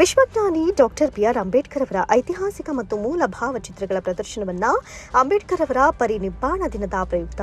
ವಿಶ್ವಜ್ಞಾನಿ doctor B R Ambedkar ಅವರ ಐತಿಹಾಸಿಕ ಮತ್ತು ಮೂಲ ಭಾವಚಿತ್ರಗಳ ಪ್ರದರ್ಶನವನ್ನ ಅಂಬೇಡ್ಕರ್ ಅವರ ಪರಿನಿಬ್ಬಾಣ ದಿನದ ಪ್ರಯುಕ್ತ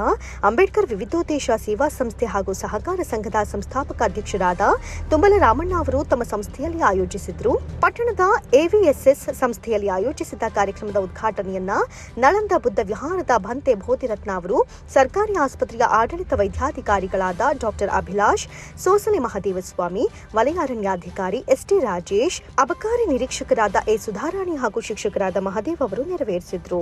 ಅಂಬೇಡ್ಕರ್ ವಿವಿಧೋದ್ದೇಶ ಸೇವಾ ಸಂಸ್ಥೆ ಹಾಗೂ ಸಹಕಾರ ಸಂಘದ ಸಂಸ್ಥಾಪಕ ಅಧ್ಯಕ್ಷರಾದ ತುಂಬಲ ರಾಮಣ್ಣ ಅವರು ತಮ್ಮ ಸಂಸ್ಥೆಯಲ್ಲಿ ಆಯೋಜಿಸಿದ್ರು. ಪಟ್ಟಣದ ಎವಿಎಸ್ಎಸ್ ಸಂಸ್ಥೆಯಲ್ಲಿ ಆಯೋಜಿಸಿದ್ದ ಕಾರ್ಯಕ್ರಮದ ಉದ್ಘಾಟನೆಯನ್ನ ನಳಂದ ಬುದ್ಧ ವಿಹಾರದ ಭಂತೆ ಬೋಧಿರತ್ನ ಅವರು, ಸರ್ಕಾರಿ ಆಸ್ಪತ್ರೆಯ ಆಡಳಿತ ವೈದ್ಯಾಧಿಕಾರಿಗಳಾದ ಡಾಕ್ಟರ್ ಅಭಿಲಾಷ್, ಸೋಸಲೆ ಮಹದೇವಸ್ವಾಮಿ ವಲಯ ಅರಣ್ಯಾಧಿಕಾರಿ ಎಸ್ಟಿ ರಾಜೇಶ್ ಅಬಕಾರಿ ನಿರೀಕ್ಷಕರಾದ ಎ ಸುಧಾರಾಣಿ ಹಾಗೂ ಶಿಕ್ಷಕರಾದ ಮಹದೇವ್ ಅವರು ನೆರವೇರಿಸಿದ್ರು.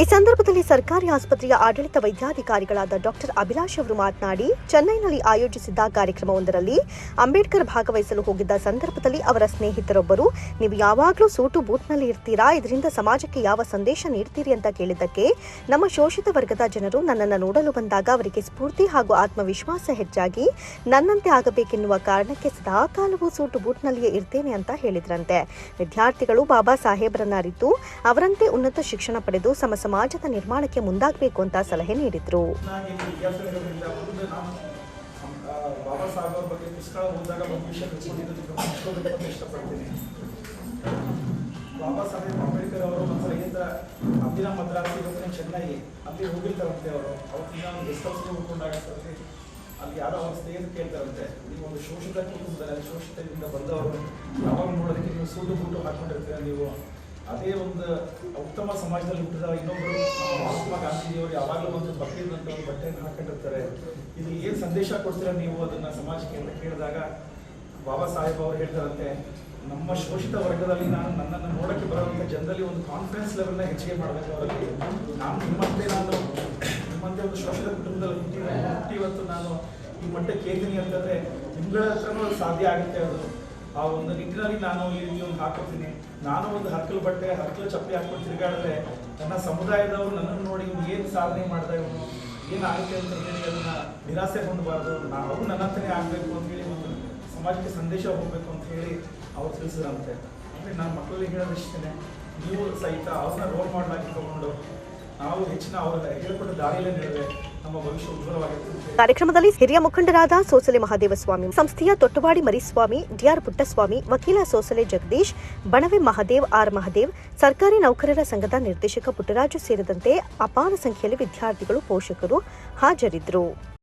ಈ ಸಂದರ್ಭದಲ್ಲಿ ಸರ್ಕಾರಿ ಆಸ್ಪತ್ರೆಯ ಆಡಳಿತ ವೈದ್ಯಾಧಿಕಾರಿಗಳಾದ ಡಾಕ್ಟರ್ ಅಭಿಲಾಷ್ ಅವರು ಮಾತನಾಡಿ, ಚೆನ್ನೈನಲ್ಲಿ ಆಯೋಜಿಸಿದ್ದ ಕಾರ್ಯಕ್ರಮವೊಂದರಲ್ಲಿ ಅಂಬೇಡ್ಕರ್ ಭಾಗವಹಿಸಲು ಹೋಗಿದ್ದ ಸಂದರ್ಭದಲ್ಲಿ ಅವರ ಸ್ನೇಹಿತರೊಬ್ಬರು, ನೀವು ಯಾವಾಗಲೂ ಸೂಟು ಬೂತ್ನಲ್ಲಿ ಇರ್ತೀರಾ? ಇದರಿಂದ ಸಮಾಜಕ್ಕೆ ಯಾವ ಸಂದೇಶ ನೀಡ್ತೀರಿ? ಅಂತ ಕೇಳಿದ್ದಕ್ಕೆ, ನಮ್ಮ ಶೋಷಿತ ವರ್ಗದ ಜನರು ನನ್ನನ್ನು ನೋಡಲು ಬಂದಾಗ ಅವರಿಗೆ ಸ್ಫೂರ್ತಿ ಹಾಗೂ ಆತ್ಮವಿಶ್ವಾಸ ಹೆಚ್ಚಾಗಿ, ನನ್ನಂತೆ ಆಗಬೇಕೆನ್ನುವ ಕಾರಣಕ್ಕೆ ಸದಾ ಕಾಲವೂ ಸೂಟು ಬೂಟ್ನಲ್ಲಿಯೇ ಇರ್ತೇನೆ ಅಂತ ಹೇಳಿದ್ರಂತೆ. ವಿದ್ಯಾರ್ಥಿಗಳು ಬಾಬಾ ಸಾಹೇಬರನ್ನ ಅರಿತು, ಅವರಂತೆ ಉನ್ನತ ಶಿಕ್ಷಣ ಪಡೆದು ಸಮ ಸಮಾಜದ ನಿರ್ಮಾಣಕ್ಕೆ ಮುಂದಾಗಬೇಕು ಅಂತ ಸಲಹೆ ನೀಡಿದ್ರು. ಬಾಬಾ ಸಾಹೇಬ್ ಬಗ್ಗೆ ಒಂದು ಅಬ್ದಿನ ಮದ್ರಾಸಿ ಚೆನ್ನೈ ಅಲ್ಲಿ ಹೋಗಿರ್ತಾರಂತೆ ಅವರು ಒಂದು ಗೆಸ್ಟ್ ಹೋಗ್ಕೊಂಡಾಗ ಅಲ್ಲಿ ಯಾರೋ ಅವ್ರ ಸ್ನೇಹಿತರು ಕೇಳ್ತಾರಂತೆ ನೀವು ಒಂದು ಶೋಷಿತ ಕುಟುಂಬದಲ್ಲಿ ಶೋಷಿತದಿಂದ ಬಂದವರು ಯಾವಾಗ ನೋಡೋದಕ್ಕೆ ನೀವು ಸೂದು ಬೂಟು ಹಾಕೊಂಡಿರ್ತೀರ, ನೀವು ಅದೇ ಒಂದು ಉತ್ತಮ ಸಮಾಜದಲ್ಲಿ ಹುಟ್ಟಿದ ಇನ್ನೊಬ್ಬರು ಮಹಾತ್ಮ ಗಾಂಧೀಜಿಯವರು ಯಾವಾಗಲೂ ಒಂದು ಬಕ್ರೀದ್ ಒಂದು ಬಟ್ಟೆಯನ್ನು ಹಾಕೊಂಡಿರ್ತಾರೆ. ಇದು ಏನು ಸಂದೇಶ ಕೊಡ್ತೀರಾ ನೀವು ಅದನ್ನ ಸಮಾಜಕ್ಕೆ ಅಂತ ಕೇಳಿದಾಗ ಬಾಬಾ ಸಾಹೇಬ್ ಅವರು ಹೇಳ್ತಾರಂತೆ, ನಮ್ಮ ಶೋಷಿತ ವರ್ಗದಲ್ಲಿ ನಾನು ನನ್ನನ್ನು ನೋಡಕ್ಕೆ ಬರುವಂಥ ಜನರಲ್ಲಿ ಒಂದು ಕಾನ್ಫಿಡೆನ್ಸ್ ಲೆವೆಲ್ನ ಹೆಚ್ಚಿಗೆ ಮಾಡಬೇಕು ಅವರಲ್ಲಿ. ನಾನು ನಿಮ್ಮಂತೆ ನಾನು, ನಿಮ್ಮಂತೆ ಒಂದು ಶೋಷಿತ ಕುಟುಂಬದಲ್ಲಿ ಹುಟ್ಟಿ ಹುಟ್ಟಿ ನಾನು ಈ ಮಟ್ಟಕ್ಕೆ ಕೇಳ್ತೀನಿ ಅಂತಂದ್ರೆ, ನಿಮ್ಗಳ ಹತ್ರನೂ ಸಾಧ್ಯ ಆಗುತ್ತೆ ಅದು. ಆ ಒಂದು ನಿಟ್ಟಿನಲ್ಲಿ ನಾನು ಇಲ್ಲಿ ಒಂದು ಹಾಕೋತೀನಿ ನಾನು ಒಂದು ಹರ್ಕಲು ಬಟ್ಟೆ ಹರ್ಕಲು ಚಪ್ಪಲಿ ಹಾಕೊಂಡು ತಿರುಗಾಡಿದ್ರೆ ನನ್ನ ಸಮುದಾಯದವರು ನನ್ನನ್ನು ನೋಡಿ ಏನು ಸಾಧನೆ ಮಾಡ್ದ ಇವನು ಏನು ಆಗುತ್ತೆ ಅಂತ ಹೇಳಿ ಅದನ್ನ ನಿರಾಸೆ ಹೊಂದಬಾರ್ದು. ನಾವು ಹತ್ರನೇ ಆಗಬೇಕು ಅಂತ ಹೇಳಿ ಒಂದು ಸಮಾಜಕ್ಕೆ ಸಂದೇಶ ಹೋಗಬೇಕು ಅಂತ ಹೇಳಿ ಅವ್ರು ತಿಳಿಸಿದಂತೆ ಅಂದರೆ ನಾನು ಮಕ್ಕಳಿಗೆ ಹೇಳೋದಿಷ್ಟೇ ನೀವು ಸಹಿತ ಅವ್ರನ್ನ ರೋಲ್ ಮಾಡಲಾಗಿ ತಗೊಂಡು ನಾವು ಹೆಚ್ಚಿನ ಅವರ ಹೇಳ್ಕೊಟ್ಟು ದಾರಿಯಲ್ಲೇ ನಡೆದ್ರೆ ಕಾರ್ಯಕ್ರಮದಲ್ಲಿ ಹಿರಿಯ ಮುಖಂಡರಾದ ಸೋಸಲೆ ಮಹಾದೇವಸ್ವಾಮಿ, ಸಂಸ್ಥೆಯ ತೊಟ್ಟವಾಡಿ ಮರಿಸ್ವಾಮಿ, ಡಿಆರ್ ಪುಟ್ಟಸ್ವಾಮಿ, ವಕೀಲ ಸೋಸಲೆ ಜಗದೀಶ್, ಬಣವೆ ಮಹಾದೇವ್ ಆರ್. ಮಹಾದೇವ್, ಸರ್ಕಾರಿ ನೌಕರರ ಸಂಘದ ನಿರ್ದೇಶಕ ಪುಟ್ಟರಾಜು ಸೇರಿದಂತೆ ಅಪಾರ ಸಂಖ್ಯೆಯಲ್ಲಿ ವಿದ್ಯಾರ್ಥಿಗಳು ಪೋಷಕರು ಹಾಜರಿದ್ದರು.